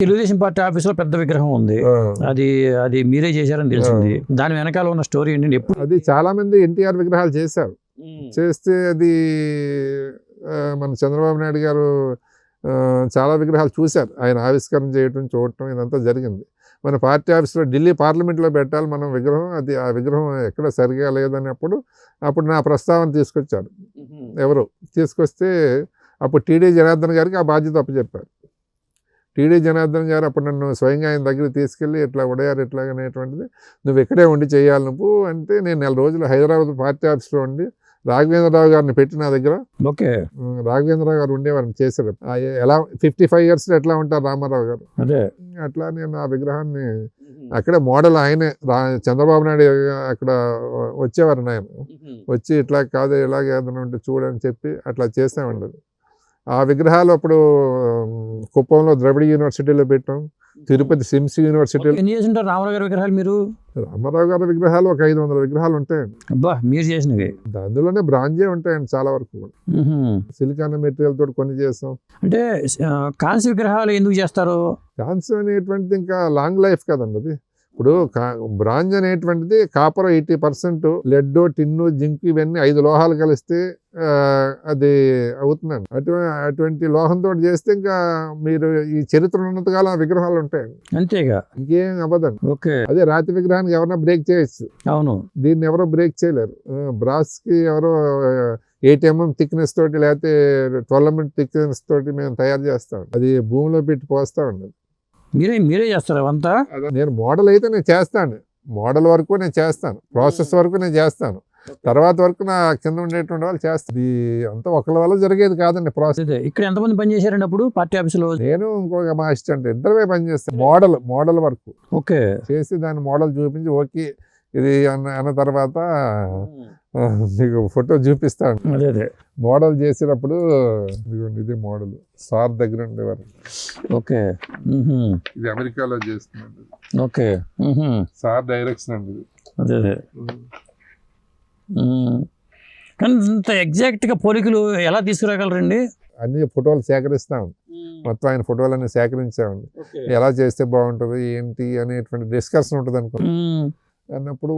Telugu Desam party ఆఫీస్లో పెద్ద విగ్రహం ఉంది. అది అది మీరే చేశారని తెలిసింది. దాని వెనకాల ఉన్న స్టోరీ ఏంటంటే ఎప్పుడు అది చాలా మంది ఎన్టీఆర్ విగ్రహాలు చేశారు. చేస్తే అది మన చంద్రబాబు నాయుడు గారు చాలా విగ్రహాలు చూశారు. ఆయన ఆవిష్కరణ చేయటం చూడటం ఇదంతా జరిగింది. మన పార్టీ ఆఫీస్లో ఢిల్లీ పార్లమెంట్లో పెట్టాలి మనం విగ్రహం అది ఆ విగ్రహం ఎక్కడ సరిగా లేదన్నప్పుడు అప్పుడు నా ప్రస్తావన తీసుకొచ్చారు. ఎవరు? తీసుకొస్తే అప్పుడు టీడీ జనార్దన్ గారికి ఆ బాధ్యత అప్పచెప్పారు. టీడీ జనార్దన్ గారు అప్పుడు నన్ను స్వయంగా ఆయన దగ్గర తీసుకెళ్ళి ఇట్లా ఉడయారు ఇట్లా అనేటువంటిది నువ్వు ఇక్కడే ఉండి చేయాలి నువ్వు అంటే నేను నెల రోజులు హైదరాబాద్ పార్టీ ఆఫీస్లో ఉండి రాఘవేంద్రరావు గారిని పెట్టి నా దగ్గర ఓకే. రాఘవేంద్రరావు గారు ఉండేవారిని చేశారు. ఎలా ఫిఫ్టీ ఫైవ్ ఇయర్స్ ఎట్లా ఉంటారు రామారావు గారు? అదే. అట్లా నేను ఆ విగ్రహాన్ని అక్కడే మోడల్ ఆయనే రా చంద్రబాబు నాయుడు అక్కడ వచ్చేవారు ఆయన. వచ్చి ఇట్లా కాదు ఇలాగ ఏదైనా ఉంటే చూడని చెప్పి అట్లా చేసామండి ఆ విగ్రహాలు అప్పుడు కుప్పంలో ద్రవిడ యూనివర్సిటీలో పెట్టాం. తిరుపతి సిమ్స్ యూనివర్సిటీలో ఎన్ని చేసి ఉంటారు రామారావు గారి విగ్రహాలు మీరు? రామారావు గారి విగ్రహాలు ఒక ఐదు వందల విగ్రహాలు ఉంటాయండి. అబ్బా మీరు చేసినవి. అందులోనే బ్రాంజే ఉంటాయండి చాలా వరకు. సిలికాన్ మెటీరియల్ తోటి కొన్ని చేస్తాం అంటే కాంస్య విగ్రహాలు ఎందుకు చేస్తారు? కాన్సర్ అనేటువంటిది ఇంకా లాంగ్ లైఫ్ కదండి అది. ఇప్పుడు బ్రాంజ్ అనేటువంటిది copper eighty percent lead tin zinc ఇవన్నీ ఐదు లోహాలు కలిస్తే అది అవుతుందండి. అటు అటువంటి లోహంతో చేస్తే ఇంకా మీరు ఈ చరిత్ర ఉన్నంతకాలం విగ్రహాలు ఉంటాయండి అంతేగా. ఇంకేం అవ్వదండి. ఓకే. అదే రాతి విగ్రహానికి ఎవరైనా బ్రేక్ చేయొచ్చు. అవును. దీన్ని ఎవరో బ్రేక్ చేయలేరు. బ్రాస్కి ఎవరో ఎయిట్ ఎంఎం థిక్నెస్ తోటి లేకపోతే ట్వెల్వ్ ఎంఎం థిక్నెస్ తోటి మేము తయారు చేస్తాం అది భూమిలో పెట్టి పోస్తామండి. మీరే మీరే చేస్తారు అవంతా నేను మోడల్ అయితే నేను చేస్తాను. మోడల్ వరకు నేను చేస్తాను. ప్రాసెస్ వరకు నేను చేస్తాను. తర్వాత వరకు నా కింద ఉండేటువంటి వాళ్ళు చేస్తాను ఇది అంతా ఒకళ్ళ వల్ల జరిగేది కాదండి ప్రాసెస్. ఇక్కడ ఎంతమంది పని చేశారండి అప్పుడు? పార్టీ ఆఫీసులో? నేను ఇంకొక మా అసిస్టెంట్ ఇద్దరమే పనిచేస్తాను మోడల్ మోడల్ వరకు. ఓకే. చేసి దాని మోడల్ చూపించి ఓకే ఇది అన్న అన్న తర్వాత మీకు ఫోటో చూపిస్తాను. అదే అదే. మోడల్ చేసినప్పుడు ఇదిగోండి ఇది మోడల్. సార్ దగ్గర ఉండేవారు. ఓకే. ఇది అమెరికాలో చేస్తున్నాడు ఓకే. సార్ డైరెక్షన్ అండి అదే అదే. కానీ ఇంత ఎగ్జాక్ట్గా పోలికలు ఎలా తీసుకురాగలరండి? అన్ని ఫోటోలు సేకరిస్తాం. మొత్తం ఆయన ఫోటోలన్నీ సేకరించామండి. ఎలా చేస్తే బాగుంటుంది ఏంటి అనేటువంటి డిస్కషన్ ఉంటుంది అనుకో. అన్నప్పుడు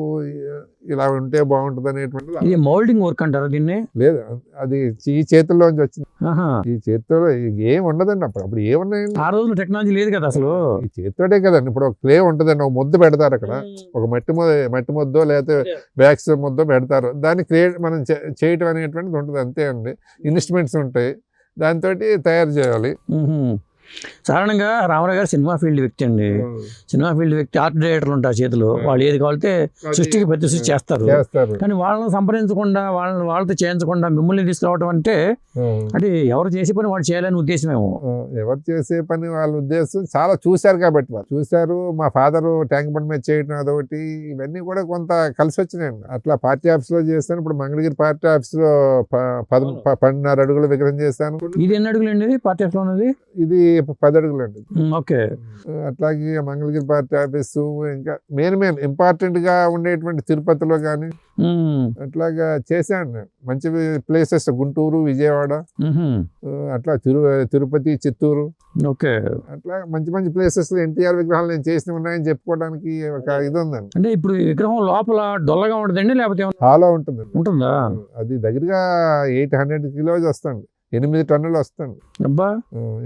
ఇలా ఉంటే బాగుంటుంది అనేటువంటిది మౌల్డింగ్ వర్క్ అంటారా దీన్ని? లేదు అది ఈ చేతుల్లోంచి వచ్చింది. ఆహా. ఈ చేతితో ఏం ఉండదండి అప్పుడు. అప్పుడు ఏమున్నాయండి ఆ రోజుల్లో టెక్నాలజీ లేదు కదా అసలు. ఈ చేతితోటే కదండి. ఇప్పుడు ఒక క్లే ఉంటుందండి ఒక ముద్ద పెడతారు అక్కడ. ఒక మట్టి ముద్ద మట్టి ముద్దో లేకపోతే బ్యాక్స్ ముద్దో పెడతారు. దాన్ని క్రియేట్ మనం చేయటం అనేటువంటిది ఉంటుంది అంతే అండి. ఇన్స్ట్రుమెంట్స్ ఉంటాయి. దాంతో తయారు చేయాలి. సాధారణంగా రామారావు గారు సినిమా ఫీల్డ్ వ్యక్తి అండి. సినిమా ఫీల్డ్ వ్యక్తి ఆర్ట్ డైరెక్టర్లు ఉంటారు చేతిలో. వాళ్ళు ఏది కావాలితే సృష్టికి ప్రతి సృష్టి చేస్తారు. కానీ వాళ్ళని సంప్రదించకుండా వాళ్ళని వాళ్ళతో చేయించకుండా మిమ్మల్ని తీసుకురావడం అంటే అంటే ఎవరు చేసే పని వాళ్ళు చేయాలని ఉద్దేశమేమో. ఎవరు చేసే పని వాళ్ళ ఉద్దేశం చాలా చూశారు కాబట్టి వాళ్ళు. చూశారు మా ఫాదర్ ట్యాంక్ బండ్ మీద చేయటం అదొకటి ఇవన్నీ కూడా కొంత కలిసి వచ్చినాయండి అట్లా పార్టీ ఆఫీస్లో చేస్తాను ఇప్పుడు మంగళగిరి పార్టీ ఆఫీస్లో ప- పద ప- పన్నెండున్నర అడుగులు విగ్రహం చేస్తాను ఇది ఎన్ని అడుగులు అండి పార్టీ ఆఫీస్లో ఉన్నది? ఇది పది అడుగులు అండి ఓకే. అట్లాగే మంగళగిరి పార్టీ ఆఫీసు ఇంకా మెయిన్ మెయిన్ ఇంపార్టెంట్గా ఉండేటువంటి తిరుపతిలో కానీ అట్లాగా చేశాను నేను. మంచి ప్లేసెస్ గుంటూరు విజయవాడ అట్లా తిరు తిరుపతి చిత్తూరు. ఓకే. అట్లా మంచి మంచి ప్లేసెస్ ఎన్టీఆర్ విగ్రహాలు నేను చేసి ఉన్నాయని చెప్పుకోవడానికి ఒక ఇది ఉందండి అంటే ఇప్పుడు విగ్రహం లోపల డొల్లగా ఉంటుందండి లేకపోతే హాలో ఉంటుంది? ఉంటుందా అది దగ్గరగా ఎయిట్ హండ్రెడ్ కిలోస్ వస్తుంది. ఎనిమిది టన్నులు వస్తుంది అబ్బా.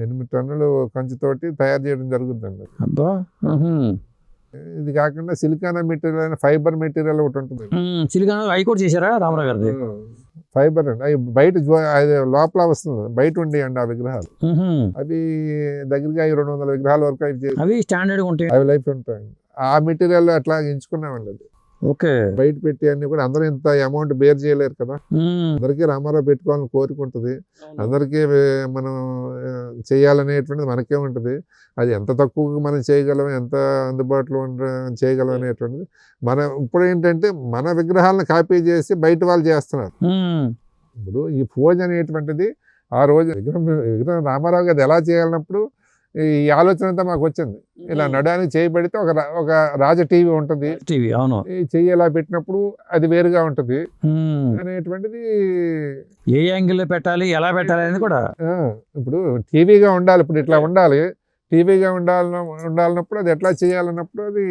ఎనిమిది టన్నులు కంచుతోటి తయారు చేయడం జరుగుతుంది అబ్బా. ఇది కాకుండా సిలికానా మెటీరియల్ ఫైబర్ మెటీరియల్ ఒకటి ఉంటుంది. సిలికాన్ అవి కూడా చేశారా రామారావు గారిది? ఫైబర్ అండి. అవి బయట అది లోపల వస్తుంది బయట ఉండేయండి ఆ విగ్రహాలు. అవి దగ్గరగా రెండు వందల విగ్రహాల వరకు అవి అవి స్టాండర్డ్గా ఉంటాయి. అవి లైఫ్ ఉంటాయండి. ఆ మెటీరియల్ అట్లా ఎంచుకున్నామండి అది. ఓకే. బయట పెట్టి అన్ని కూడా అందరూ ఇంత అమౌంట్ బేర్ చేయలేరు కదా. అందరికీ రామారావు పెట్టుకోవాలని కోరుకుంటుంది అందరికీ మనం చేయాలనేటువంటిది మనకే ఉంటుంది. అది ఎంత తక్కువగా మనం చేయగలం ఎంత అందుబాటులో ఉండ చేయగలం అనేటువంటిది. మన ఇప్పుడు ఏంటంటే మన విగ్రహాలను కాపీ చేసి బయట వాళ్ళు చేస్తున్నారు. ఇప్పుడు ఈ పూజ అనేటువంటిది ఆ రోజు విగ్రహం విగ్రహం రామారావు గారు ఎలా చేయాలన్నప్పుడు ఈ ఆలోచన అంతా మాకు వచ్చింది. ఇలా నడానికి చేయబడితే ఒక ఒక రాజ టీవీ ఉంటుంది. టీవీ అవును. ఈ చెయ్యి ఎలా పెట్టినప్పుడు అది వేరుగా ఉంటుంది. అనేటువంటిది ఏ యాంగిల్లో పెట్టాలి ఎలా పెట్టాలి అనేది కూడా. ఇప్పుడు టీవీగా ఉండాలి ఇప్పుడు ఇట్లా ఉండాలి. టీవీగా ఉండాలన్న ఉండాలన్నప్పుడు అది ఎట్లా చేయాలన్నప్పుడు అది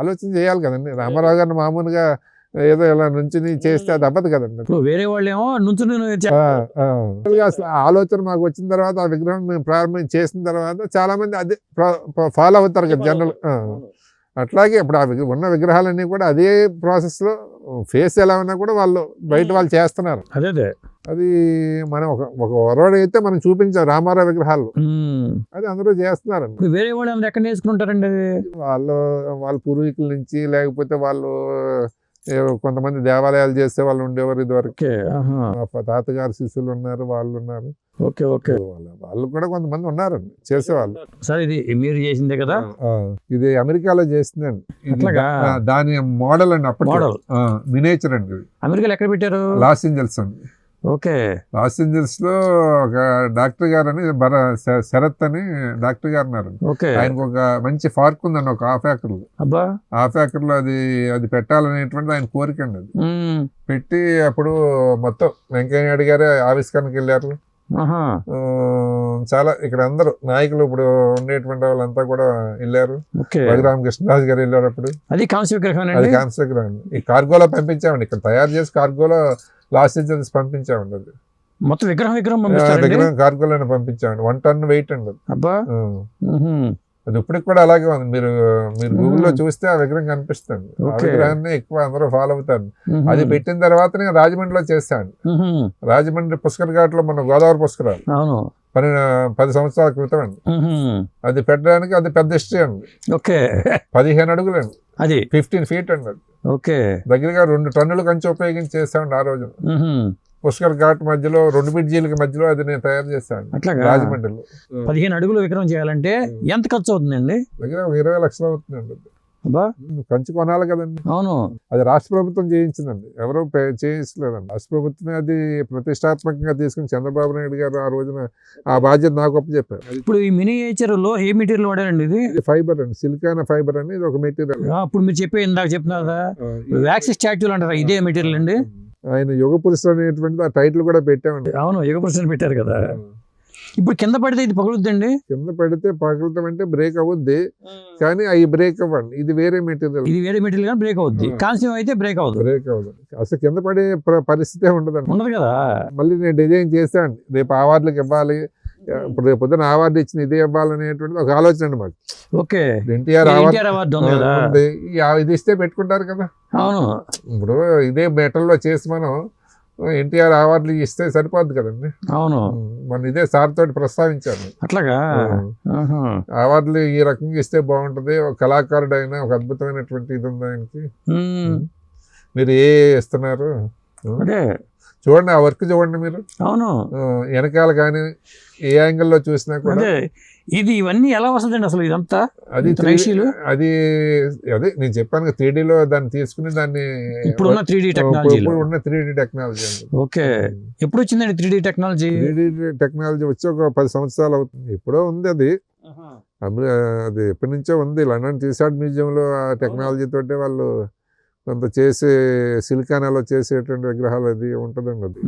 ఆలోచన చేయాలి కదండి. రామారావు గారిని మామూలుగా ఏదో ఇలా నుంచి చేస్తే అది అవ్వదు కదండి. ఇప్పుడు వేరే వాళ్ళు ఏమో నుంచుని ఆలోచన మాకు వచ్చిన తర్వాత ఆ విగ్రహం మేము ప్రారంభం చేసిన తర్వాత చాలా మంది అదే ఫాలో అవుతారు కదా జనరల్. అట్లాగే ఇప్పుడు ఆ ఉన్న విగ్రహాలన్నీ కూడా అదే ప్రాసెస్లో ఫేస్ ఎలా ఉన్నా కూడా వాళ్ళు బయట వాళ్ళు చేస్తున్నారు. అదే అదే. అది మనం ఒక ఒక ఒరవడి అయితే మనం చూపించాం రామారావు విగ్రహాలు. అది అందరూ చేస్తున్నారండి. ఇప్పుడు వేరే వాళ్ళు ఎక్కడ నేర్చుకుంటారండి వాళ్ళు వాళ్ళ పూర్వీకుల నుంచి లేకపోతే వాళ్ళు కొంతమంది దేవాలయాలు చేసే వాళ్ళు ఉండేవారు ఇదివరకు. తాతగారు శిష్యులు ఉన్నారు వాళ్ళు ఉన్నారు. Okay okay. వాళ్ళ కూడా కొంతమంది ఉన్నారండి చేసేవాళ్ళు. సరే ఇది మీరు చేసిందే కదా? ఇది అమెరికాలో చేసిందండి. దాని మోడల్ అండి అప్పట్లో మోడల్. మినేచర్ అండి. అమెరికాలో ఎక్కడ పెట్టారు? లాస్ ఏంజల్స్ అండి. ఓకే. లాస్ ఏంజల్స్లో ఒక డాక్టర్ గారు అని శరత్ అని డాక్టర్ గారు ఉన్నారు ఆయనకు ఒక మంచి పార్క్ ఉందండి ఒక హాఫ్ ఏకర్ హాఫ్ ఏకర్లో అది అది పెట్టాలనేటువంటిది ఆయన కోరిక అండి అది. పెట్టి అప్పుడు మొత్తం వెంకయ్య నాయుడు గారే ఆవిష్కరణకి వెళ్ళారు. చాలా ఇక్కడ అందరూ నాయకులు ఇప్పుడు ఉండేటువంటి వాళ్ళంతా కూడా వెళ్ళారు. ఓకే. రఘురామ కృష్ణరాజు గారు వెళ్ళారు అప్పుడు. అది కాంస్య విగ్రహం అది అండి? అండి ఈ కార్గోలో పంపించామండి. ఇక్కడ తయారు చేసి కార్గోలో లాస్ ఏంజల్స్ పంపించామండి అది. మొత్తం విగ్రహం విగ్రహం దగ్గర కార్గోలోనే పంపించామండి. వన్ టన్ వెయిట్ అండి అది. అబ్బా. అది ఇప్పటికి కూడా అలాగే ఉంది. మీరు మీరు గూగుల్లో. చూస్తే ఆ విగ్రహం కనిపిస్తుంది. ఆ. విగ్రహాన్ని ఎక్కువ అందరూ ఫాలో అవుతారు. అది పెట్టిన తర్వాత నేను రాజమండ్రిలో చేశాను ఉహుం. రాజమండ్రి పుష్కర్ ఘాట్లో మన గోదావరి పుష్కరాలు. పని పది సంవత్సరాల క్రితం అండి. అది పెట్టడానికి అది పెద్ద హిస్టరీ అండి. ఓకే. పదిహేను అడుగులండి. అది. ఫిఫ్టీన్ ఫీట్ అండి అది. ఓకే. దగ్గరగా రెండు టన్నుల కంచి ఉపయోగించి చేసామండి ఆ ఉహుం. పుష్కర్ ఘాట్ మధ్యలో రెండు బ్రిడ్జీలకి మధ్యలో అది నేను తయారు చేశాను. అట్లాగా? రాజమండ్రిలో. పదిహేను అడుగులు విగ్రహం చేయాలంటే ఎంత ఖర్చు అవుతుందండి దగ్గర ఇరవై లక్షలు అవుతుందండి. అబ్బా. కంచి కొనాలి కదండి. అవును. అది రాష్ట్ర ప్రభుత్వం చేయించిందండి. ఎవరో చేయించలేదండి రాష్ట్ర ప్రభుత్వమే అది ప్రతిష్టాత్మకంగా తీసుకుని చంద్రబాబు నాయుడు గారు ఆ రోజున ఆ బాధ్యత నాకు అప్పు చెప్పారు ఇప్పుడు ఈ మినియేచర్లో ఏ మెటీరియల్ వాడారండి ఇది? ఫైబర్ అండి. సిలికాన ఫైబర్ అని ఇది ఒక మెటీరియల్ ఆ, ఇప్పుడు మీరు చెప్పే ఇందాక చెప్తున్నారా? వ్యాక్స్ స్టాచ్యూలు అంటారా? ఇదే మెటీరియల్ అండి? ఆయన యుగ పురుషుడు అనేటువంటిది ఆ టైటిల్ కూడా పెట్టామండి. అవును యుగ ప్రశ్న పెట్టారు కదా. ఇప్పుడు కింద పడితే ఇది పగులుద్దండి? కింద పెడితే పగలటం అంటే బ్రేక్ అవుద్ది. కానీ అవి బ్రేక్ అవ్వండి. ఇది వేరే మెటీరియల్ ఇది వేరే మెటీరియల్ కానీ బ్రేక్ అవుద్ది. ఆ. కాన్స్యం అయితే బ్రేక్ అవ్వదు బ్రేక్ అవ్వదు అసలు కింద పడే ప్ర- పరిస్థితే ఉండదండి. ఉండదు కదా? మళ్ళీ నేను డిజైన్ చేశాను. రేపు అవార్డులకు ఇవ్వాలి. ఇప్పుడు రేపు పొద్దున అవార్డు ఇచ్చిన ఇదే ఇవ్వాలనేటువంటిది ఒక ఆలోచన అండి మాకు. ఓకే. ఎన్టీఆర్ అవార్డు ఉంది ఇది ఇస్తే పెట్టుకుంటారు కదా? అవును. ఇప్పుడు ఇదే మెటల్లో చేసి మనం ఎన్టీఆర్ అవార్డులు ఇస్తే సరిపోద్ది కదండి. అవును. మన ఇదే సార్ తోటి ప్రస్తావించాను అట్లాగా. అవార్డులు ఈ రకంగా ఇస్తే బాగుంటది. ఒక కళాకారుడు అయినా ఒక అద్భుతమైనటువంటి ఇది ఉంది ఆయనకి. మీరు ఏ ఇస్తున్నారు అదే చూడండి ఆ వర్క్ చూడండి మీరు. అవును. వెనకాల కానీ ఏ యాంగిల్లో చూసినా కూడా ఇది ఇవన్నీ ఎలా వస్తుందండి అసలు ఇదంతా? అది ఇంత 3D రైషీలు? అది అదే నేను చెప్పాను త్రీడీలో దాన్ని తీసుకుని దాన్ని ఇప్పుడున్న త్రీ డి టెక్నాలజీలో ఇప్పుడు ఉన్న త్రీ టెక్నాలజీ అండి. ఓకే. ఎప్పుడు వచ్చిందండి three D technology three technology వచ్చి ఒక పది సంవత్సరాలు అవుతుంది. ఎప్పుడో ఉంది అది. అది ఎప్పటి నుంచో ఉంది. లండన్ టీషర్ట్ మ్యూజియంలో ఆ టెక్నాలజీ తోటే వాళ్ళు కొంత చేసే సిలికానాలో చేసేటువంటి విగ్రహాలు అది ఉంటుందండి అది.